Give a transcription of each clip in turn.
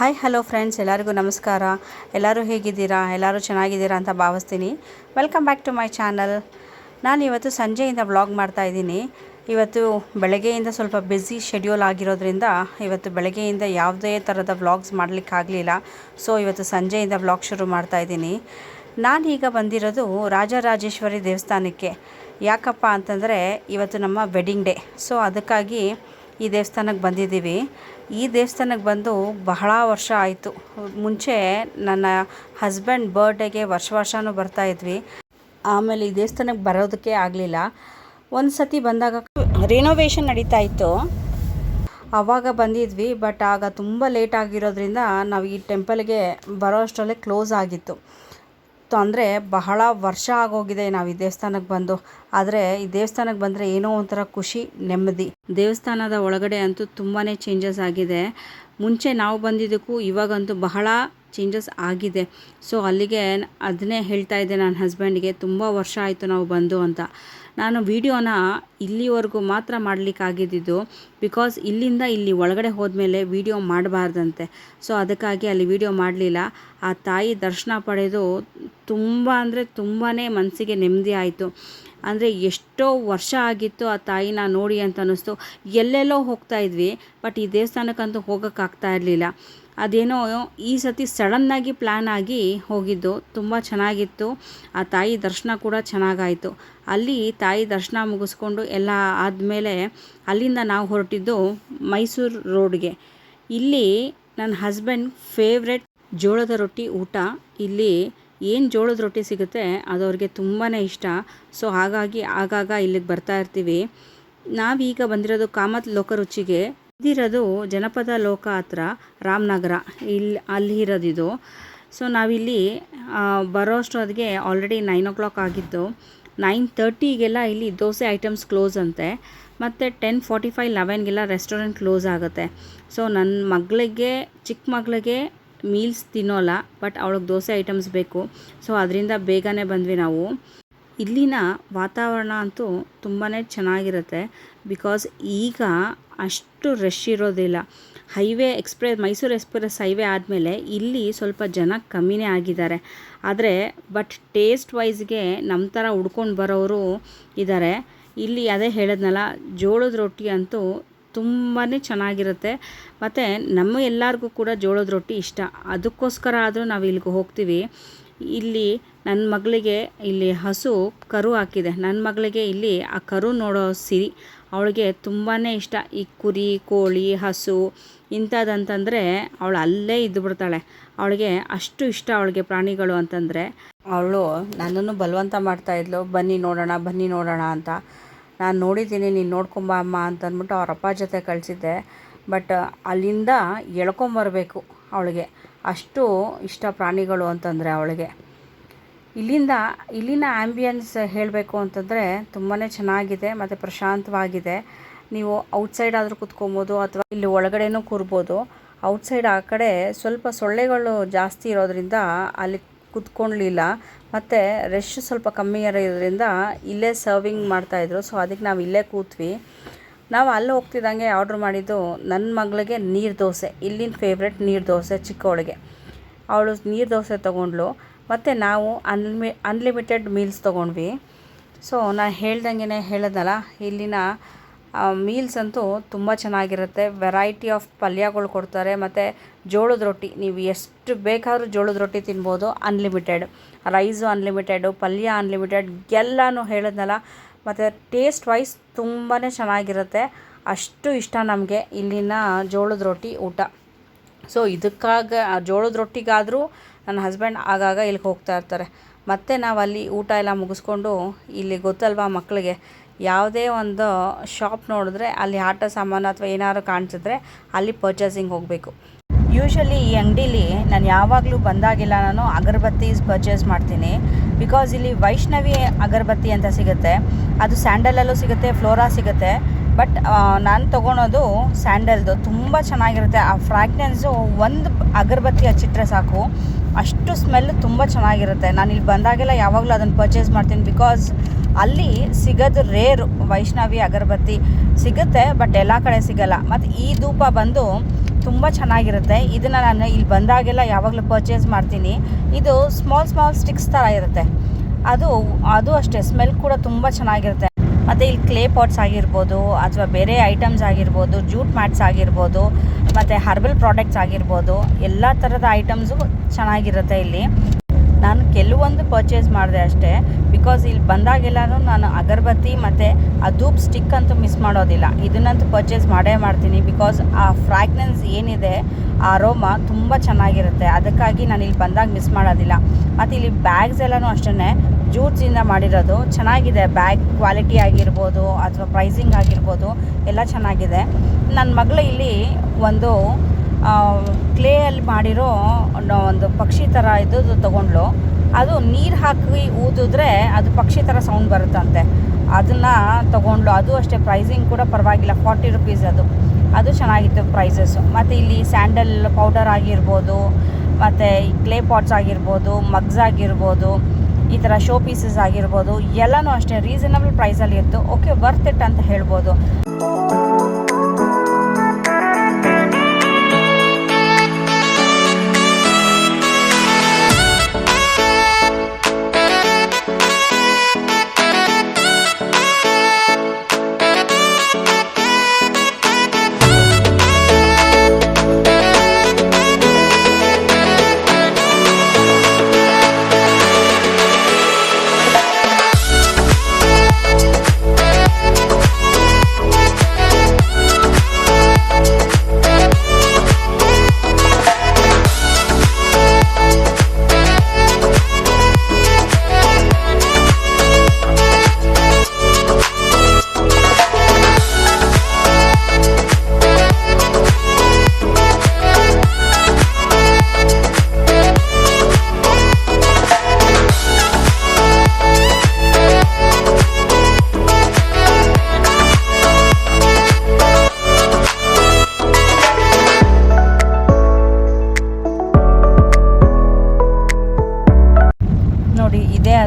Hi hello friends ಎಲ್ಲರಿಗೂ ನಮಸ್ಕಾರ. ಎಲ್ಲರೂ ಹೇಗಿದ್ದೀರಾ? ಎಲ್ಲರೂ ಚೆನ್ನಾಗಿದ್ದೀರಾ ಅಂತ ಭಾವಿಸ್ತೀನಿ. Welcome back to my channel ನಾನು ಇವತ್ತು ಸಂಜೆಯಿಂದ ವ್ಲಾಗ್ ಮಾಡ್ತಾ ಇದ್ದೀನಿ. ಇವತ್ತು ಬೆಳಗ್ಗೆಯಿಂದ ಸ್ವಲ್ಪ ಬ್ಯುಸಿ ಶೆಡ್ಯೂಲ್ ಆಗಿರೋದ್ರಿಂದ ಇವತ್ತು ಬೆಳಗ್ಗೆಯಿಂದ ಯಾವುದೇ ಥರದ ವ್ಲಾಗ್ಸ್ ಮಾಡಲಿಕ್ಕಾಗಲಿಲ್ಲ. ಸೊ ಇವತ್ತು ಸಂಜೆಯಿಂದ ವ್ಲಾಗ್ ಶುರು ಮಾಡ್ತಾ ಇದ್ದೀನಿ. ನಾನೀಗ ಬಂದಿರೋದು ರಾಜರಾಜೇಶ್ವರಿ ದೇವಸ್ಥಾನಕ್ಕೆ. ಯಾಕಪ್ಪ ಅಂತಂದರೆ ಇವತ್ತು ನಮ್ಮ ವೆಡ್ಡಿಂಗ್ ಡೇ ಸೊ ಅದಕ್ಕಾಗಿ ಈ ದೇವಸ್ಥಾನಕ್ಕೆ ಬಂದಿದ್ದೀವಿ. ಈ ದೇವಸ್ಥಾನಕ್ಕೆ ಬಂದು ಬಹಳ ವರ್ಷ ಆಯಿತು. ಮುಂಚೆ ನನ್ನ ಹಸ್ಬೆಂಡ್ ಬರ್ಡೇಗೆ ವರ್ಷ ವರ್ಷವೂ ಬರ್ತಾ ಇದ್ವಿ. ಆಮೇಲೆ ಈ ದೇವಸ್ಥಾನಕ್ಕೆ ಬರೋದಕ್ಕೆ ಆಗಲಿಲ್ಲ. ಒಂದು ಸತಿ ಬಂದಾಗ ರಿನೋವೇಷನ್ ನಡೀತಾ ಇತ್ತು. ಆವಾಗ ಬಂದಿದ್ವಿ ಬಟ್ ಆಗ ತುಂಬ ಲೇಟ್ ಆಗಿರೋದ್ರಿಂದ ನಾವು ಈ ಟೆಂಪಲ್ಗೆ ಬರೋ ಅಷ್ಟರಲ್ಲೇ ಕ್ಲೋಸ್ ಆಗಿತ್ತು. ಅಂದರೆ ಬಹಳ ವರ್ಷ ಆಗೋಗಿದೆ ನಾವು ಈ ದೇವಸ್ಥಾನಕ್ಕೆ ಬಂದು. ಆದರೆ ಈ ದೇವಸ್ಥಾನಕ್ಕೆ ಬಂದರೆ ಏನೋ ಒಂಥರ ಖುಷಿ, ನೆಮ್ಮದಿ. ದೇವಸ್ಥಾನದ ಒಳಗಡೆ ಅಂತೂ ತುಂಬಾ ಚೇಂಜಸ್ ಆಗಿದೆ. ಮುಂಚೆ ನಾವು ಬಂದಿದ್ದಕ್ಕೂ ಇವಾಗಂತೂ ಬಹಳ ಚೇಂಜಸ್ ಆಗಿದೆ. ಸೊ ಅಲ್ಲಿಗೆ ಅದನ್ನೇ ಹೇಳ್ತಾ ಇದ್ದೆ ನನ್ನ ಹಸ್ಬೆಂಡಿಗೆ ತುಂಬ ವರ್ಷ ಆಯಿತು ನಾವು ಬಂದು ಅಂತ. ನಾನು ವಿಡಿಯೋನ ಇಲ್ಲಿವರೆಗೂ ಮಾತ್ರ ಮಾಡಲಿಕ್ಕಾಗಿದ್ದು ಬಿಕಾಸ್ ಇಲ್ಲಿಂದ ಇಲ್ಲಿ ಒಳಗಡೆ ಹೋದ್ಮೇಲೆ ವಿಡಿಯೋ ಮಾಡಬಾರ್ದಂತೆ. ಸೊ ಅದಕ್ಕಾಗಿ ಅಲ್ಲಿ ವಿಡಿಯೋ ಮಾಡಲಿಲ್ಲ. ಆ ತಾಯಿ ದರ್ಶನ ಪಡೆದು ತುಂಬ ಅಂದರೆ ತುಂಬಾ ಮನಸ್ಸಿಗೆ ನೆಮ್ಮದಿ ಆಯಿತು. ಅಂದರೆ ಎಷ್ಟೋ ವರ್ಷ ಆಗಿತ್ತು ಆ ತಾಯಿನ ನೋಡಿ ಅಂತ ಅನ್ನಿಸ್ತು. ಎಲ್ಲೆಲ್ಲೋ ಹೋಗ್ತಾ ಇದ್ವಿ ಬಟ್ ಈ ದೇವಸ್ಥಾನಕ್ಕಂತೂ ಹೋಗೋಕ್ಕಾಗ್ತಾ ಇರಲಿಲ್ಲ. ಅದೇನೋ ಈ ಸತಿ ಸಡನ್ನಾಗಿ ಪ್ಲ್ಯಾನ್ ಆಗಿ ಹೋಗಿದ್ದು, ತುಂಬ ಚೆನ್ನಾಗಿತ್ತು. ಆ ತಾಯಿ ದರ್ಶನ ಕೂಡ ಚೆನ್ನಾಗಾಯಿತು. ಅಲ್ಲಿ ತಾಯಿ ದರ್ಶನ ಮುಗಿಸ್ಕೊಂಡು ಎಲ್ಲ ಆದಮೇಲೆ ಅಲ್ಲಿಂದ ನಾವು ಹೊರಟಿದ್ದು ಮೈಸೂರು ರೋಡ್ಗೆ. ಇಲ್ಲಿ ನನ್ನ ಹಸ್ಬೆಂಡ್ ಫೇವ್ರೆಟ್ ಜೋಳದ ರೊಟ್ಟಿ ಊಟ. ಇಲ್ಲಿ ಏನು ಜೋಳದ ರೊಟ್ಟಿ ಸಿಗುತ್ತೆ ಅದು ಅವ್ರಿಗೆ ತುಂಬಾ ಇಷ್ಟ. ಸೊ ಹಾಗಾಗಿ ಆಗಾಗ ಇಲ್ಲಿಗೆ ಬರ್ತಾ ಇರ್ತೀವಿ. ನಾವೀಗ ಬಂದಿರೋದು ಕಾಮತ್ ಲೋಕರುಚಿಗೆ. ಇದಿರೋದು ಜನಪದ ಲೋಕ ಹತ್ರ, ರಾಮನಗರ. ಇಲ್ಲಿ ಅಲ್ಲಿ ಇರೋದಿದು. ಸೊ ನಾವಿಲ್ಲಿ ಬರೋ ಅಷ್ಟೊತ್ತಿಗೆ ಆಲ್ರೆಡಿ ನೈನ್ ಓ ಕ್ಲಾಕ್ ಆಗಿತ್ತು ನೈನ್ ತರ್ಟಿಗೆಲ್ಲ ಇಲ್ಲಿ ದೋಸೆ ಐಟಮ್ಸ್ ಕ್ಲೋಸ್ ಅಂತೆ. ಮತ್ತು ಟೆನ್ ಫಾರ್ಟಿ ಫೈವ್ ಲೆವೆನ್ಗೆಲ್ಲ ರೆಸ್ಟೋರೆಂಟ್ ಕ್ಲೋಸ್ ಆಗುತ್ತೆ. ಸೊ ನನ್ನ ಮಗಳಿಗೆ ಚಿಕ್ಕ ಮಗಳಿಗೆ ಮೀಲ್ಸ್ ತಿನ್ನೋಲ್ಲ ಬಟ್ ಅವಳಿಗೆ ದೋಸೆ ಐಟಮ್ಸ್ ಬೇಕು. ಸೊ ಅದರಿಂದ ಬೇಗನೆ ಬಂದ್ವಿ ನಾವು. ಇಲ್ಲಿನ ವಾತಾವರಣ ಅಂತೂ ತುಂಬಾ ಚೆನ್ನಾಗಿರುತ್ತೆ. ಬಿಕಾಸ್ ಈಗ ಅಷ್ಟು ರಶ್ ಇರೋದಿಲ್ಲ. Highway express Mysuru express highway ಆದಮೇಲೆ ಇಲ್ಲಿ ಸ್ವಲ್ಪ ಜನ ಕಮ್ಮಿನೇ ಆಗಿದ್ದಾರೆ. ಆದರೆ ಬಟ್ ಟೇಸ್ಟ್ ವೈಸ್ಗೆ ನಮ್ಮ ಥರ ಉಡ್ಕೊಂಡು ಬರೋರು ಇದ್ದಾರೆ ಇಲ್ಲಿ ಅದೇ ಹೇಳಿದ್ನಲ್ಲ, ಜೋಳದ ರೊಟ್ಟಿ ಅಂತೂ ತುಂಬಾ ಚೆನ್ನಾಗಿರುತ್ತೆ. ಮತ್ತು ನಮ್ಮ ಎಲ್ಲರಿಗೂ ಕೂಡ ಜೋಳದ ರೊಟ್ಟಿ ಇಷ್ಟ. ಅದಕ್ಕೋಸ್ಕರ ಆದರೂ ನಾವು ಇಲ್ಲಿಗೆ ಹೋಗ್ತೀವಿ. ಇಲ್ಲಿ ನನ್ನ ಮಗಳಿಗೆ ಇಲ್ಲಿ ಹಸು ಕರು ಹಾಕಿದೆ. ನನ್ನ ಮಗಳಿಗೆ ಇಲ್ಲಿ ಆ ಕರು ನೋಡೋ ಸಿರಿ ಅವಳಿಗೆ ತುಂಬಾ ಇಷ್ಟ. ಈ ಕುರಿ, ಕೋಳಿ, ಹಸು ಇಂಥದ್ದಂತಂದರೆ ಅವಳು ಅಲ್ಲೇ ಇದ್ದು ಬಿಡ್ತಾಳೆ. ಅವಳಿಗೆ ಅಷ್ಟು ಇಷ್ಟ ಅವಳಿಗೆ ಪ್ರಾಣಿಗಳು ಅಂತಂದರೆ. ಅವಳು ನನ್ನನ್ನು ಬಲವಂತ ಮಾಡ್ತಾಯಿದ್ಲು ಬನ್ನಿ ನೋಡೋಣ ಬನ್ನಿ ನೋಡೋಣ ಅಂತ. ನಾನು ನೋಡಿದ್ದೀನಿ, ನೀನು ನೋಡ್ಕೊಂಬ ಅಮ್ಮ ಅಂತ ಅಂದ್ಬಿಟ್ಟು ಅವ್ರ ಅಪ್ಪ ಜೊತೆ ಕಳಿಸಿದ್ದೆ. ಬಟ್ ಅಲ್ಲಿಂದ ಎಳ್ಕೊಂಬರಬೇಕು ಅವಳಿಗೆ. ಅಷ್ಟು ಇಷ್ಟ ಪ್ರಾಣಿಗಳು ಅಂತಂದರೆ ಅವಳಿಗೆ. ಇಲ್ಲಿಂದ, ಇಲ್ಲಿನ ಆ್ಯಂಬಿಯನ್ಸ್ ಹೇಳಬೇಕು ಅಂತಂದರೆ ತುಂಬಾ ಚೆನ್ನಾಗಿದೆ, ಮತ್ತು ಪ್ರಶಾಂತವಾಗಿದೆ. ನೀವು ಔಟ್ಸೈಡ್ ಆದರೂ ಕುತ್ಕೊಬೋದು ಅಥವಾ ಇಲ್ಲಿ ಒಳಗಡೆನೂ ಕೂರ್ಬೋದು. ಔಟ್ಸೈಡ್ ಆ ಕಡೆ ಸ್ವಲ್ಪ ಸೊಳ್ಳೆಗಳು ಜಾಸ್ತಿ ಇರೋದ್ರಿಂದ ಅಲ್ಲಿ ಕುತ್ಕೊಳ್ಳಲಿಲ್ಲ ಮತ್ತು ರಶ್ ಸ್ವಲ್ಪ ಕಮ್ಮಿ ಇರೋದ್ರಿಂದ ಇಲ್ಲೇ ಸರ್ವಿಂಗ್ ಮಾಡ್ತಾಯಿದ್ರು ಸೊ ಅದಕ್ಕೆ ನಾವು ಇಲ್ಲೇ ಕೂತ್ವಿ. ನಾವು ಅಲ್ಲಿ ಹೋಗ್ತಿದ್ದಂಗೆ ಆರ್ಡ್ರ್ ಮಾಡಿದ್ದು ನನ್ನ ಮಗಳಿಗೆ ನೀರು ದೋಸೆ. ಇಲ್ಲಿನ ಫೇವ್ರೆಟ್ ನೀರು ದೋಸೆ ಚಿಕ್ಕವಳಿಗೆ ಅವಳು ನೀರು ದೋಸೆ ತೊಗೊಂಡ್ಳು. ಮತ್ತು ನಾವು ಅನ್ಮಿ ಅನ್ಲಿಮಿಟೆಡ್ ಮೀಲ್ಸ್ ತೊಗೊಂಡ್ವಿ. ಸೊ ನಾನು ಹೇಳ್ದಂಗೆ ಹೇಳಿದ್ನಲ್ಲ ಇಲ್ಲಿನ ಮೀಲ್ಸ್ ಅಂತೂ ತುಂಬ ಚೆನ್ನಾಗಿರುತ್ತೆ. ವೆರೈಟಿ ಆಫ್ ಪಲ್ಯಗಳು ಕೊಡ್ತಾರೆ, ಮತ್ತು ಜೋಳದ ರೊಟ್ಟಿ, ನೀವು ಎಷ್ಟು ಬೇಕಾದರೂ ಜೋಳದ ರೊಟ್ಟಿ ತಿನ್ಬೋದು ಅನ್ಲಿಮಿಟೆಡ್ ರೈಸು ಅನ್ಲಿಮಿಟೆಡು ಪಲ್ಯ ಅನ್ಲಿಮಿಟೆಡ್ ಎಲ್ಲನೂ ಹೇಳಿದ್ನಲ್ಲ ಮತ್ತು ಟೇಸ್ಟ್ ವೈಸ್ ತುಂಬಾ ಚೆನ್ನಾಗಿರುತ್ತೆ. ಅಷ್ಟು ಇಷ್ಟ ನಮಗೆ ಇಲ್ಲಿನ ಜೋಳದ ರೊಟ್ಟಿ ಊಟ. ಸೊ ಇದಕ್ಕಾಗ ಜೋಳದ ರೊಟ್ಟಿಗಾದರೂ ನನ್ನ ಹಸ್ಬೆಂಡ್ ಆಗಾಗ ಇಲ್ಲಿಗೆ ಹೋಗ್ತಾ ಇರ್ತಾರೆ. ಮತ್ತು ನಾವು ಅಲ್ಲಿ ಊಟ ಎಲ್ಲ ಮುಗಿಸ್ಕೊಂಡು ಇಲ್ಲಿ ಗೊತ್ತಲ್ವಾ ಮಕ್ಕಳಿಗೆ? ಯಾವುದೇ ಒಂದು ಶಾಪ್ ನೋಡಿದ್ರೆ ಅಲ್ಲಿ ಆಟ ಸಾಮಾನು ಅಥವಾ ಏನಾದ್ರು ಕಾಣಿಸಿದ್ರೆ ಅಲ್ಲಿ ಪರ್ಚೇಸಿಂಗ್ ಹೋಗಬೇಕು. ಯೂಶ್ವಲಿ ಈ ಅಂಗಡೀಲಿ ನಾನು ಯಾವಾಗಲೂ ಬಂದಾಗಿಲ್ಲ ನಾನು ಅಗರಬತ್ತೀಸ್ ಪರ್ಚೇಸ್ ಮಾಡ್ತೀನಿ. ಬಿಕಾಸ್ ಇಲ್ಲಿ ವೈಷ್ಣವಿ ಅಗರಬತ್ತಿ ಅಂತ ಸಿಗುತ್ತೆ. ಅದು ಸ್ಯಾಂಡಲಲ್ಲೂ ಸಿಗುತ್ತೆ, ಫ್ಲೋರಾ ಸಿಗುತ್ತೆ. ಬಟ್ ನಾನು ತೊಗೊಳೋದು ಸ್ಯಾಂಡಲ್ದು. ತುಂಬ ಚೆನ್ನಾಗಿರುತ್ತೆ. ಆ ಫ್ರಾಗ್ನೆನ್ಸು ಒಂದು ಅಗರಬತ್ತಿ ಹಚ್ಚಿಟ್ರೆ ಸಾಕು. ಅಷ್ಟು ಸ್ಮೆಲ್ ತುಂಬ ಚೆನ್ನಾಗಿರುತ್ತೆ. ನಾನು ಇಲ್ಲಿ ಬಂದಾಗೆಲ್ಲ ಯಾವಾಗಲೂ ಅದನ್ನು ಪರ್ಚೇಸ್ ಮಾಡ್ತೀನಿ ಬಿಕಾಸ್ ಅಲ್ಲಿ ಸಿಗೋದು ರೇರು ವೈಷ್ಣವಿ, ಅಗರಬತ್ತಿ ಸಿಗುತ್ತೆ ಬಟ್ ಎಲ್ಲ ಕಡೆ ಸಿಗಲ್ಲ. ಮತ್ತು ಈ ಧೂಪ ಬಂದು ತುಂಬ ಚೆನ್ನಾಗಿರುತ್ತೆ. ಇದನ್ನು ನಾನು ಇಲ್ಲಿ ಬಂದಾಗೆಲ್ಲ ಯಾವಾಗಲೂ ಪರ್ಚೇಸ್ ಮಾಡ್ತೀನಿ. ಇದು ಸ್ಮಾಲ್ ಸ್ಮಾಲ್ ಸ್ಟಿಕ್ಸ್ ಥರ ಇರುತ್ತೆ. ಅದು ಅದು ಅಷ್ಟೇ ಸ್ಮೆಲ್ ಕೂಡ ತುಂಬ ಚೆನ್ನಾಗಿರುತ್ತೆ. ಮತ್ತು ಇಲ್ಲಿ ಕ್ಲೇ ಪಾಟ್ಸ್ ಆಗಿರ್ಬೋದು ಅಥವಾ ಬೇರೆ ಐಟಮ್ಸ್ ಆಗಿರ್ಬೋದು ಜೂಟ್ ಮ್ಯಾಟ್ಸ್ ಆಗಿರ್ಬೋದು, ಮತ್ತು ಹರ್ಬಲ್ ಪ್ರಾಡಕ್ಟ್ಸ್ ಆಗಿರ್ಬೋದು, ಎಲ್ಲ ಥರದ ಐಟಮ್ಸು ಚೆನ್ನಾಗಿರುತ್ತೆ ಇಲ್ಲಿ. ನಾನು ಕೆಲವೊಂದು ಪರ್ಚೇಸ್ ಮಾಡಿದೆ ಅಷ್ಟೇ. ಬಿಕಾಸ್ ಇಲ್ಲಿ ಬಂದಾಗೆಲ್ಲನೂ ನಾನು ಅಗರಬತ್ತಿ ಮತ್ತು ಆ ಧೂಪ್ ಸ್ಟಿಕ್ ಅಂತೂ ಮಿಸ್ ಮಾಡೋದಿಲ್ಲ. ಇದನ್ನಂತೂ ಪರ್ಚೇಸ್ ಮಾಡೇ ಮಾಡ್ತೀನಿ. ಬಿಕಾಸ್ ಆ ಫ್ರಾಗ್ನೆನ್ಸ್ ಏನಿದೆ ಆ ರೋಮ ತುಂಬ ಚೆನ್ನಾಗಿರುತ್ತೆ. ಅದಕ್ಕಾಗಿ ನಾನು ಇಲ್ಲಿ ಬಂದಾಗ ಮಿಸ್ ಮಾಡೋದಿಲ್ಲ. ಮತ್ತು ಇಲ್ಲಿ ಬ್ಯಾಗ್ಸ್ ಎಲ್ಲನೂ ಅಷ್ಟೇ ಜೂಟ್ಸಿಂದ ಮಾಡಿರೋದು. ಚೆನ್ನಾಗಿದೆ. ಬ್ಯಾಗ್ ಕ್ವಾಲಿಟಿ ಆಗಿರ್ಬೋದು ಅಥವಾ ಪ್ರೈಸಿಂಗ್ ಆಗಿರ್ಬೋದು, ಎಲ್ಲ ಚೆನ್ನಾಗಿದೆ. ನನ್ನ ಮಗಳು ಇಲ್ಲಿ ಒಂದು ಕ್ಲೇಯಲ್ಲಿ ಮಾಡಿರೋ ಒಂದು- ಪಕ್ಷಿ ಥರ ಇದ್ದದ್ದು ತೊಗೊಂಡ್ಲು ಅದು ನೀರು ಹಾಕಿ ಊದಿದ್ರೆ ಅದು ಪಕ್ಷಿ ಥರ ಸೌಂಡ್ ಬರುತ್ತಂತೆ. ಅದನ್ನು ತೊಗೊಂಡ್ಲು ಅದು ಅಷ್ಟೇ ಪ್ರೈಸಿಂಗ್ ಕೂಡ ಪರವಾಗಿಲ್ಲ. ಫಾರ್ಟಿ ರುಪೀಸ್ ಅದು. ಅದು ಚೆನ್ನಾಗಿತ್ತು ಪ್ರೈಸಸ್ಸು ಮತ್ತು ಇಲ್ಲಿ ಸ್ಯಾಂಡಲ್ ಪೌಡರ್ ಆಗಿರ್ಬೋದು, ಮತ್ತು ಕ್ಲೇ ಪಾಟ್ಸ್ ಆಗಿರ್ಬೋದು ಮಗ್ಸ್ ಆಗಿರ್ಬೋದು. ಈ ಥರ ಶೋ ಪೀಸಸ್ ಆಗಿರ್ಬೋದು, ಎಲ್ಲನೂ ಅಷ್ಟೇ ರೀಸನಬಲ್ ಪ್ರೈಸಲ್ಲಿ ಇತ್ತು. ಓಕೆ ವರ್ತ್ ಇಟ್ ಅಂತ ಹೇಳ್ಬೋದು.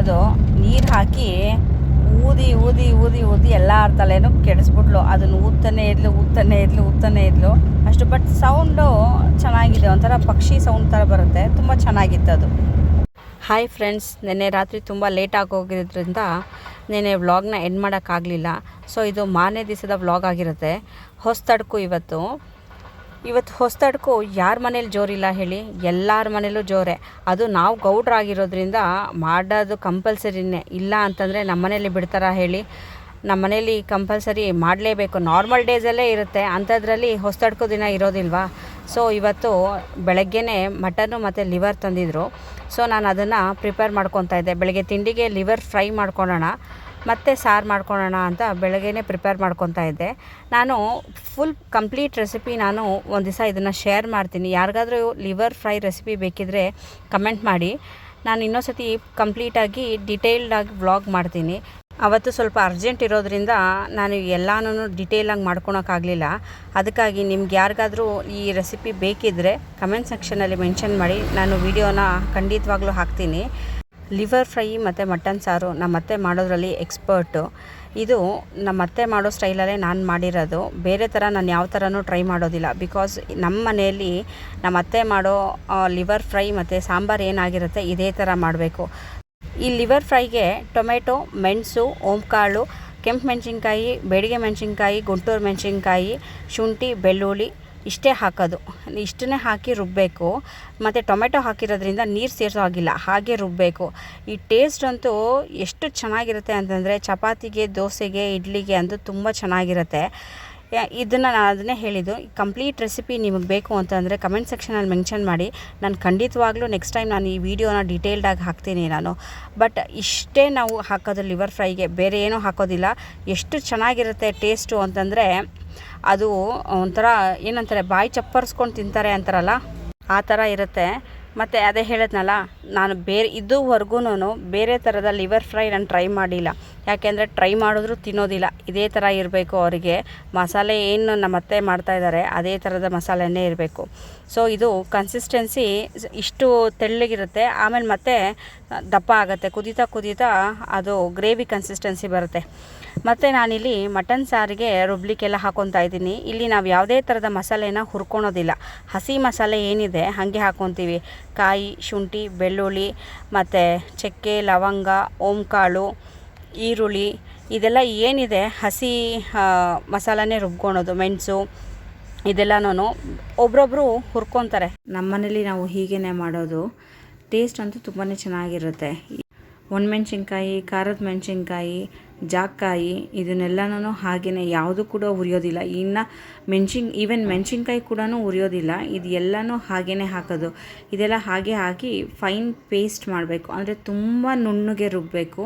ಅದು ನೀರು ಹಾಕಿ ಊದಿ ಊದಿ ಊದಿ ಊದಿ ಎಲ್ಲರ ತಲೆನೂ ಕೆಡಿಸ್ಬಿಟ್ಲು. ಅದನ್ನು ಊದ್ತಾನೆ ಇದ್ಲು ಊದ್ತಾನೆ ಇದ್ಲು ಊದ್ತಾನೆ ಇದ್ಲು. ಅಷ್ಟು ಬಟ್ ಸೌಂಡು ಚೆನ್ನಾಗಿದೆ. ಒಂಥರ ಪಕ್ಷಿ ಸೌಂಡ್ ಥರ ಬರುತ್ತೆ. ತುಂಬ ಚೆನ್ನಾಗಿತ್ತು ಅದು. ಹಾಯ್ ಫ್ರೆಂಡ್ಸ್ ನೆನ್ನೆ ರಾತ್ರಿ ತುಂಬ ಲೇಟ್ ಆಗೋಗಿರೋದ್ರಿಂದ ನೆನ್ನೆ ವ್ಲಾಗ್ನ ಎಂಡ್ ಮಾಡೋಕ್ಕಾಗಲಿಲ್ಲ. ಸೊ ಇದು ಮಾರನೇ ದಿವಸದ ವ್ಲಾಗ್ ಆಗಿರುತ್ತೆ. ಹೊಸ್ತಡ್ಕು ಇವತ್ತು. ಇವತ್ತು ಹೊಸ್ತಡ್ಕು ಯಾರ ಮನೇಲಿ ಜೋರಿಲ್ಲ ಹೇಳಿ ಎಲ್ಲರ ಮನೇಲೂ ಜೋರೆ. ಅದು ನಾವು ಗೌಡ್ರಾಗಿರೋದ್ರಿಂದ ಮಾಡೋದು ಕಂಪಲ್ಸರಿನೇ. ಇಲ್ಲ ಅಂತಂದರೆ ನಮ್ಮ ಮನೇಲಿ ಬಿಡ್ತಾರಾ ಹೇಳಿ. ನಮ್ಮ ಮನೇಲಿ ಕಂಪಲ್ಸರಿ ಮಾಡಲೇಬೇಕು. ನಾರ್ಮಲ್ ಡೇಸಲ್ಲೇ ಇರುತ್ತೆ. ಅಂಥದ್ರಲ್ಲಿ ಹೊಸ್ತಡ್ಕೋ ದಿನ ಇರೋದಿಲ್ವಾ? ಸೊ ಇವತ್ತು ಬೆಳಗ್ಗೆನೇ ಮಟನ್ನು ಮತ್ತು ಲಿವರ್ ತಂದಿದ್ರು. ಸೊ ನಾನು ಅದನ್ನು ಪ್ರಿಪೇರ್ ಮಾಡ್ಕೊತಾ ಇದ್ದೆ. ಬೆಳಗ್ಗೆ ತಿಂಡಿಗೆ ಲಿವರ್ ಫ್ರೈ ಮಾಡ್ಕೊಳ್ಳೋಣ ಮತ್ತೆ ಸಾರು ಮಾಡ್ಕೊಳ್ಳೋಣ ಅಂತ ಬೆಳಗ್ಗೆನೇ ಪ್ರಿಪೇರ್ ಮಾಡ್ಕೊತಾ ಇದ್ದೆ. ನಾನು ಫುಲ್ ಕಂಪ್ಲೀಟ್ ರೆಸಿಪಿ ನಾನು ಒಂದು ದಿವಸ ಇದನ್ನು ಶೇರ್ ಮಾಡ್ತೀನಿ. ಯಾರಿಗಾದರೂ ಲಿವರ್ ಫ್ರೈ ರೆಸಿಪಿ ಬೇಕಿದ್ದರೆ ಕಮೆಂಟ್ ಮಾಡಿ. ನಾನು ಇನ್ನೊಂದು ಸತಿ ಕಂಪ್ಲೀಟಾಗಿ ಡಿಟೇಲ್ಡಾಗಿ ವ್ಲಾಗ್ ಮಾಡ್ತೀನಿ. ಅವತ್ತು ಸ್ವಲ್ಪ ಅರ್ಜೆಂಟ್ ಇರೋದ್ರಿಂದ ನಾನು ಎಲ್ಲನೂ ಡಿಟೇಲಾಗಿ ಮಾಡ್ಕೊಳೋಕ್ಕಾಗಲಿಲ್ಲ ಅದಕ್ಕಾಗಿ ನಿಮ್ಗೆ ಯಾರಿಗಾದರೂ ಈ ರೆಸಿಪಿ ಬೇಕಿದ್ದರೆ ಕಮೆಂಟ್ ಸೆಕ್ಷನಲ್ಲಿ ಮೆನ್ಷನ್ ಮಾಡಿ. ನಾನು ವಿಡಿಯೋನ ಖಂಡಿತವಾಗ್ಲೂ ಹಾಕ್ತೀನಿ. ಲಿವರ್ ಫ್ರೈ ಮತ್ತು ಮಟನ್ ಸಾರು ನಮ್ಮ ಅತ್ತೆ ಮಾಡೋದ್ರಲ್ಲಿ ಎಕ್ಸ್ಪರ್ಟು. ಇದು ನಮ್ಮ ಅತ್ತೆ ಮಾಡೋ ಸ್ಟೈಲಲ್ಲೇ ನಾನು ಮಾಡಿರೋದು. ಬೇರೆ ಥರ ನಾನು ಯಾವ ಥರನೂ ಟ್ರೈ ಮಾಡೋದಿಲ್ಲ. ಬಿಕಾಸ್ ನಮ್ಮ ಮನೆಯಲ್ಲಿ ನಮ್ಮ ಅತ್ತೆ ಮಾಡೋ ಲಿವರ್ ಫ್ರೈ ಮತ್ತು ಸಾಂಬಾರು ಏನಾಗಿರುತ್ತೆ ಇದೇ ಥರ ಮಾಡಬೇಕು. ಈ ಲಿವರ್ ಫ್ರೈಗೆ ಟೊಮೆಟೊ, ಮೆಣಸು, ಓಂಕಾಳು, ಕೆಂಪು ಮೆಣಸಿನ್ಕಾಯಿ, ಬೆಡಿಗೆ ಮೆಣಸಿನ್ಕಾಯಿ, ಗುಂಟೂರು ಮೆಣಸಿನ್ಕಾಯಿ, ಶುಂಠಿ, ಬೆಳ್ಳುಳ್ಳಿ ಇಷ್ಟೇ ಹಾಕೋದು. ಇಷ್ಟನ್ನೇ ಹಾಕಿ ರುಬ್ಬಬೇಕು ಮತ್ತು ಟೊಮೆಟೊ ಹಾಕಿರೋದ್ರಿಂದ ನೀರು ಸೇರಿಸೋ ಆಗಿಲ್ಲ ಹಾಗೆ ರುಬ್ಬಬೇಕು ಈ ಟೇಸ್ಟ್ ಅಂತೂ ಎಷ್ಟು ಚೆನ್ನಾಗಿರುತ್ತೆ ಅಂತಂದರೆ ಚಪಾತಿಗೆ, ದೋಸೆಗೆ, ಇಡ್ಲಿಗೆ ಅಂತೂ ತುಂಬ ಚೆನ್ನಾಗಿರುತ್ತೆ. ಇದನ್ನು ನಾನು ಅದನ್ನೇ ಹೇಳಿದ್ದು. ಕಂಪ್ಲೀಟ್ ರೆಸಿಪಿ ನಿಮಗೆ ಬೇಕು ಅಂತಂದರೆ ಕಮೆಂಟ್ ಸೆಕ್ಷನಲ್ಲಿ ಮೆನ್ಷನ್ ಮಾಡಿ. ನಾನು ಖಂಡಿತವಾಗ್ಲೂ ನೆಕ್ಸ್ಟ್ ಟೈಮ್ ನಾನು ಈ ವಿಡಿಯೋನ ಡೀಟೇಲ್ಡಾಗಿ ಹಾಕ್ತೀನಿ ನಾನು. ಬಟ್ ಇಷ್ಟೇ ನಾವು ಹಾಕೋದು ಲಿವರ್ ಫ್ರೈಗೆ ಬೇರೆ ಏನೂ ಹಾಕೋದಿಲ್ಲ. ಎಷ್ಟು ಚೆನ್ನಾಗಿರುತ್ತೆ ಟೇಸ್ಟು ಅಂತಂದರೆ ಅದು ಒಂಥರ ಏನಂತಾರೆ, ಬಾಯಿ ಚಪ್ಪರ್ಸ್ಕೊಂಡು ತಿಂತಾರೆ ಅಂತಾರಲ್ಲ, ಆ ಥರ ಇರುತ್ತೆ. ಮತ್ತು ಅದೇ ಹೇಳಿದ್ನಲ್ಲ, ನಾನು ಬೇರೆ ಇದುವರೆಗೂ ಬೇರೆ ಥರದ ಲಿವರ್ ಫ್ರೈ ನಾನು ಟ್ರೈ ಮಾಡಿಲ್ಲ. ಯಾಕೆಂದರೆ ಟ್ರೈ ಮಾಡಿದ್ರು ತಿನ್ನೋದಿಲ್ಲ. ಇದೇ ಥರ ಇರಬೇಕು ಅವರಿಗೆ. ಮಸಾಲೆ ಏನು ನಮ್ಮ ಅತ್ತೆ ಮಾಡ್ತಾಯಿದ್ದಾರೆ ಅದೇ ಥರದ ಮಸಾಲೆನೇ ಇರಬೇಕು. ಸೊ ಇದು ಕನ್ಸಿಸ್ಟೆನ್ಸಿ ಇಷ್ಟು ತೆಳ್ಳಗಿರುತ್ತೆ. ಆಮೇಲೆ ಮತ್ತೆ ದಪ್ಪ ಆಗುತ್ತೆ. ಕುದೀತಾ ಕುದೀತಾ ಅದು ಗ್ರೇವಿ ಕನ್ಸಿಸ್ಟೆನ್ಸಿ ಬರುತ್ತೆ. ಮತ್ತು ನಾನಿಲ್ಲಿ ಮಟನ್ ಸಾರಿಗೆ ರುಬ್ಲಿಕ್ಕೆಲ್ಲ ಹಾಕೊತಾ ಇದ್ದೀನಿ. ಇಲ್ಲಿ ನಾವು ಯಾವುದೇ ಥರದ ಮಸಾಲೆನ ಹುರ್ಕೊಳೋದಿಲ್ಲ. ಹಸಿ ಮಸಾಲೆ ಏನಿದೆ ಹಾಗೆ ಹಾಕೊತೀವಿ. ಕಾಯಿ, ಶುಂಠಿ, ಬೆಳ್ಳುಳ್ಳಿ, ಮತ್ತು ಚಕ್ಕೆ, ಲವಂಗ, ಓಂಕಾಳು, ಈರುಳ್ಳಿ ಇದೆಲ್ಲ ಏನಿದೆ ಹಸಿ ಮಸಾಲಾನೇ ರುಬ್ಕೊಳೋದು, ಮೆಣಸು ಇದೆಲ್ಲನೂ ಒಬ್ರೊಬ್ಬರು ಹುರ್ಕೊತಾರೆ. ನಮ್ಮನೇಲಿ ನಾವು ಹೀಗೇ ಮಾಡೋದು. ಟೇಸ್ಟ್ ಅಂತೂ ತುಂಬಾ ಚೆನ್ನಾಗಿರುತ್ತೆ. ಒಣಮೆಣ್ಸಿನ್ಕಾಯಿ ಖಾರದ ಮೆಣಸಿನ್ಕಾಯಿ ಜಾಕಾಯಿ ಇದನ್ನೆಲ್ಲನೂ ಹಾಗೆಯೇ ಯಾವುದು ಕೂಡ ಉರಿಯೋದಿಲ್ಲ. ಇನ್ನು ಮೆಣ್ಸಿನ್ ಈವನ್ ಮೆಣಸಿನ್ಕಾಯಿ ಕೂಡ ಉರಿಯೋದಿಲ್ಲ. ಇದು ಎಲ್ಲನೂ ಹಾಗೆಯೇ ಹಾಕೋದು. ಇದೆಲ್ಲ ಹಾಗೆ ಹಾಕಿ ಫೈನ್ ಪೇಸ್ಟ್ ಮಾಡಬೇಕು. ಅಂದರೆ ತುಂಬ ನುಣ್ಣಗೆ ರುಬ್ಬಬೇಕು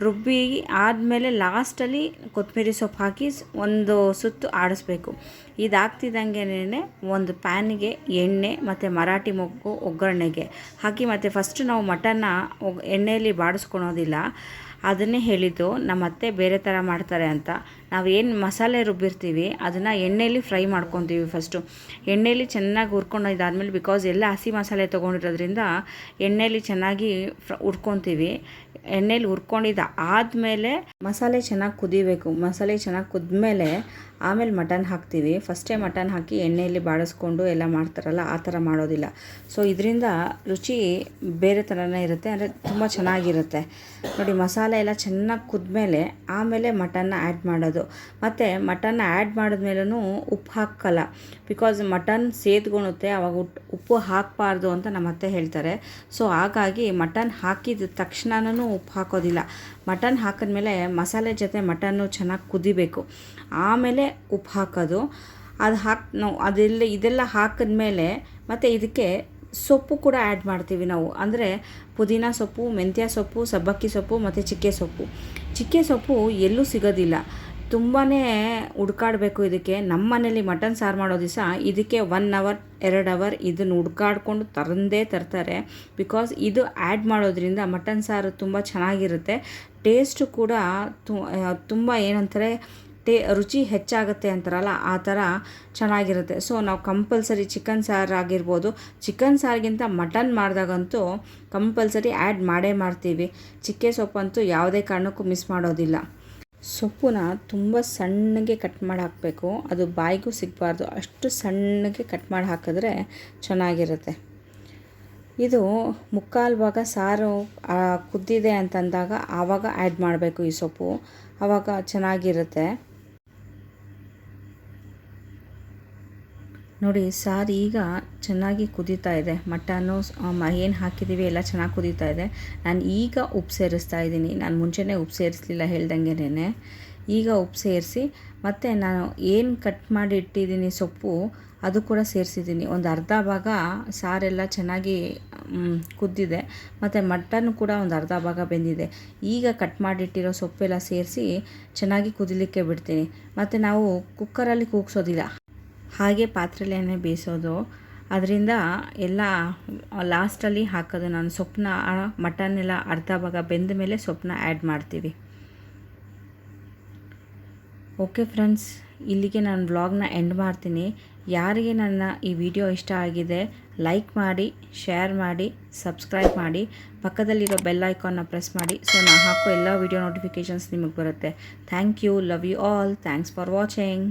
ರುಬ್ಬಿ ಆದಮೇಲೆ ಲಾಸ್ಟಲ್ಲಿ ಕೊತ್ತಂಬರಿ ಸೊಪ್ಪು ಹಾಕಿ ಒಂದು ಸುತ್ತು ಆಡಿಸ್ಬೇಕು. ಇದಾಗ್ತಿದ್ದಂಗೆನೇ ಒಂದು ಪ್ಯಾನಿಗೆ ಎಣ್ಣೆ ಮತ್ತು ಮರಾಠಿ ಮೊಗ್ಗು, ಒಗ್ಗರಣೆಗೆ ಹಾಕಿ ಮತ್ತು ಫಸ್ಟ್ ನಾವು ಮಟನ್ನ ಎಣ್ಣೆಯಲ್ಲಿ ಬಾಡಿಸ್ಕೊಳೋದಿಲ್ಲ. ಅದನ್ನೇ ಹೇಳಿದ್ದು ನಮ್ಮ ಅತ್ತೆ ಬೇರೆ ಥರ ಮಾಡ್ತಾರೆ ಅಂತ. ನಾವು ಏನು ಮಸಾಲೆ ರುಬ್ಬಿರ್ತೀವಿ, ಅದನ್ನು ಎಣ್ಣೆಯಲ್ಲಿ ಫ್ರೈ ಮಾಡ್ಕೊತೀವಿ ಫಸ್ಟು ಎಣ್ಣೆಯಲ್ಲಿ ಚೆನ್ನಾಗಿ ಹುರ್ಕೊಂಡು ಇದಾದಮೇಲೆ ಬಿಕಾಸ್ ಎಲ್ಲ ಹಸಿ ಮಸಾಲೆ ತೊಗೊಂಡಿರೋದ್ರಿಂದ ಎಣ್ಣೆಯಲ್ಲಿ ಚೆನ್ನಾಗಿ ಫ್ರ, ಹುರ್ಕೊತೀವಿ. ಎಣ್ಣೆಲಿ ಹುರ್ಕೊಂಡಿದ್ದ. ಆದಮೇಲೆ ಮಸಾಲೆ ಚೆನ್ನಾಗಿ ಕುದಿಬೇಕು. ಮಸಾಲೆ ಚೆನ್ನಾಗಿ ಕುದ್ಮೇಲೆ ಆಮೇಲೆ ಮಟನ್ ಹಾಕ್ತೀವಿ. ಫಸ್ಟೇ ಮಟನ್ ಹಾಕಿ ಎಣ್ಣೆಯಲ್ಲಿ ಬಾಡಿಸ್ಕೊಂಡು ಎಲ್ಲ ಮಾಡ್ತಾರಲ್ಲ, ಆ ಥರ ಮಾಡೋದಿಲ್ಲ. ಸೊ ಇದರಿಂದ ರುಚಿ ಬೇರೆ ಥರನೇ ಇರುತ್ತೆ. ಅಂದರೆ ತುಂಬ ಚೆನ್ನಾಗಿರುತ್ತೆ. ನೋಡಿ, ಮಸಾಲೆ ಎಲ್ಲ ಚೆನ್ನಾಗಿ ಕುದ್ಮೇಲೆ ಆಮೇಲೆ ಮಟನ್ನ ಆ್ಯಡ್ ಮಾಡೋದು. ಮತ್ತು ಮಟನ್ನ ಆ್ಯಡ್ ಮಾಡಿದ್ಮೇಲೂ ಉಪ್ಪು ಹಾಕಲ್ಲ. ಬಿಕಾಸ್ ಮಟನ್ ಸೇದ್ಕೊಳುತ್ತೆ ಅವಾಗ ಉಪ್ಪು ಹಾಕಬಾರ್ದು ಅಂತ ನಮ್ಮ ಅತ್ತೆ ಹೇಳ್ತಾರೆ. ಸೊ ಹಾಗಾಗಿ ಮಟನ್ ಹಾಕಿದ ತಕ್ಷಣನೂ ಉಪ್ಪು ಹಾಕೋದಿಲ್ಲ ಮಟನ್ ಹಾಕಿದ್ಮೇಲೆ ಮಸಾಲೆ ಜೊತೆ ಮಟನ್ನು ಚೆನ್ನಾಗಿ ಕುದಿಬೇಕು. ಆಮೇಲೆ ಉಪ್ಪು ಹಾಕೋದು ಅದು ಹಾಕಿ, ನಾವು ಅದೆಲ್ಲ ಇದೆಲ್ಲ ಹಾಕಿದ್ಮೇಲೆ ಮತ್ತು ಇದಕ್ಕೆ ಸೊಪ್ಪು ಕೂಡ ಆ್ಯಡ್ ಮಾಡ್ತೀವಿ ನಾವು. ಅಂದರೆ ಪುದೀನ ಸೊಪ್ಪು, ಮೆಂತ್ಯ ಸೊಪ್ಪು, ಸಬ್ಬಕ್ಕಿ ಸೊಪ್ಪು ಮತ್ತು ಚಿಕ್ಕೆ ಸೊಪ್ಪು. ಚಿಕ್ಕೆ ಸೊಪ್ಪು ಎಲ್ಲೂ ಸಿಗೋದಿಲ್ಲ. ತುಂಬಾ ಹುಡ್ಕಾಡಬೇಕು ಇದಕ್ಕೆ. ನಮ್ಮ ಮನೇಲಿ ಮಟನ್ ಸಾರು ಮಾಡೋ ದಿವಸ ಇದಕ್ಕೆ ಒನ್ ಅವರ್ ಎರಡು ಅವರ್ ಇದನ್ನು ಹುಡ್ಕಾಡ್ಕೊಂಡು ತರಂದೇ ತರ್ತಾರೆ. ಬಿಕಾಸ್ ಇದು ಆ್ಯಡ್ ಮಾಡೋದ್ರಿಂದ ಮಟನ್ ಸಾರು ತುಂಬ ಚೆನ್ನಾಗಿರುತ್ತೆ. ಟೇಸ್ಟು ಕೂಡ ತುಂಬ ಏನಂತಾರೆ, ಟೇ, ರುಚಿ ಹೆಚ್ಚಾಗುತ್ತೆ ಅಂತಾರಲ್ಲ, ಆ ಥರ ಚೆನ್ನಾಗಿರುತ್ತೆ. ಸೊ ನಾವು ಕಂಪಲ್ಸರಿ ಚಿಕನ್ ಸಾರು ಆಗಿರ್ಬೋದು. ಚಿಕನ್ ಸಾರಿಗಿಂತ ಮಟನ್ ಮಾಡಿದಾಗಂತೂ ಕಂಪಲ್ಸರಿ ಆ್ಯಡ್ ಮಾಡೇ ಮಾಡ್ತೀವಿ. ಚಿಕ್ಕೆ ಸೊಪ್ಪಂತೂ ಯಾವುದೇ ಕಾರಣಕ್ಕೂ ಮಿಸ್ ಮಾಡೋದಿಲ್ಲ. ಸೊಪ್ಪನ್ನ ತುಂಬ ಸಣ್ಣಗೆ ಕಟ್ ಮಾಡಿ ಹಾಕಬೇಕು ಅದು ಬಾಯಿಗೂ ಸಿಗಬಾರ್ದು. ಅಷ್ಟು ಸಣ್ಣಗೆ ಕಟ್ ಮಾಡಿ ಹಾಕಿದ್ರೆ ಚೆನ್ನಾಗಿರುತ್ತೆ. ಇದು ಮುಕ್ಕಾಲು ಭಾಗ ಸಾರು ಕುದ್ದಿದೆ ಅಂತಂದಾಗ ಆವಾಗ ಆ್ಯಡ್ ಮಾಡಬೇಕು ಈ ಸೊಪ್ಪು. ಆವಾಗ ಚೆನ್ನಾಗಿರುತ್ತೆ. ನೋಡಿ, ಸಾರು ಈಗ ಚೆನ್ನಾಗಿ ಕುದೀತಾ ಇದೆ. ಮಟನ್ನು ಏನು ಹಾಕಿದ್ದೀವಿ ಎಲ್ಲ ಚೆನ್ನಾಗಿ ಕುದೀತಾ ಇದೆ. ನಾನು ಈಗ ಉಪ್ಪು ಸೇರಿಸ್ತಾ ಇದ್ದೀನಿ. ನಾನು ಮುಂಚೆನೇ ಉಪ್ಪು ಸೇರಿಸಲಿಲ್ಲ ಹೇಳ್ದಂಗೆನೇ. ಈಗ ಉಪ್ಪು ಸೇರಿಸಿ, ಮತ್ತು ನಾನು ಏನು ಕಟ್ ಮಾಡಿ ಇಟ್ಟಿದ್ದೀನಿ ಸೊಪ್ಪು, ಅದು ಕೂಡ ಸೇರಿಸಿದ್ದೀನಿ. ಒಂದು ಅರ್ಧ ಭಾಗ ಸಾರೆಲ್ಲ ಚೆನ್ನಾಗಿ ಕುದ್ದಿದೆ. ಮತ್ತು ಮಟನ್ ಕೂಡ ಒಂದು ಅರ್ಧ ಭಾಗ ಬೆಂದಿದೆ. ಈಗ ಕಟ್ ಮಾಡಿಟ್ಟಿರೋ ಸೊಪ್ಪೆಲ್ಲ ಸೇರಿಸಿ ಚೆನ್ನಾಗಿ ಕುದಿಲಿಕ್ಕೆ ಬಿಡ್ತೀನಿ. ಮತ್ತು ನಾವು ಕುಕ್ಕರಲ್ಲಿ ಕೂಗ್ಸೋದಿಲ್ಲ. ಹಾಗೆ ಪಾತ್ರೆಲೇನೆ ಬೇಯಿಸೋದು. ಅದರಿಂದ ಎಲ್ಲ ಲಾಸ್ಟಲ್ಲಿ ಹಾಕೋದು ನಾನು ಸೊಪ್ಪನ್ನ ಮಟನ್ ಎಲ್ಲ ಅರ್ಧ ಭಾಗ ಬೆಂದ ಮೇಲೆ ಸೊಪ್ಪನ್ನ ಆ್ಯಡ್ ಮಾಡ್ತೀವಿ. ಓಕೆ ಫ್ರೆಂಡ್ಸ್, ಇಲ್ಲಿಗೆ ನಾನು ವ್ಲಾಗ್ನ ಎಂಡ್ ಮಾಡ್ತೀನಿ. ಯಾರಿಗೆ ನನ್ನ ಈ ವಿಡಿಯೋ ಇಷ್ಟ ಆಗಿದೆ, ಲೈಕ್ ಮಾಡಿ, ಶೇರ್ ಮಾಡಿ, ಸಬ್ಸ್ಕ್ರೈಬ್ ಮಾಡಿ. ಪಕ್ಕದಲ್ಲಿರೋ ಬೆಲ್ ಐಕಾನ್ನ ಪ್ರೆಸ್ ಮಾಡಿ. ಸೊ ನಾನು ಹಾಕೋ ಎಲ್ಲ ವಿಡಿಯೋ ನೋಟಿಫಿಕೇಷನ್ಸ್ ನಿಮಗೆ ಬರುತ್ತೆ. Thank you, love you all. Thanks for watching.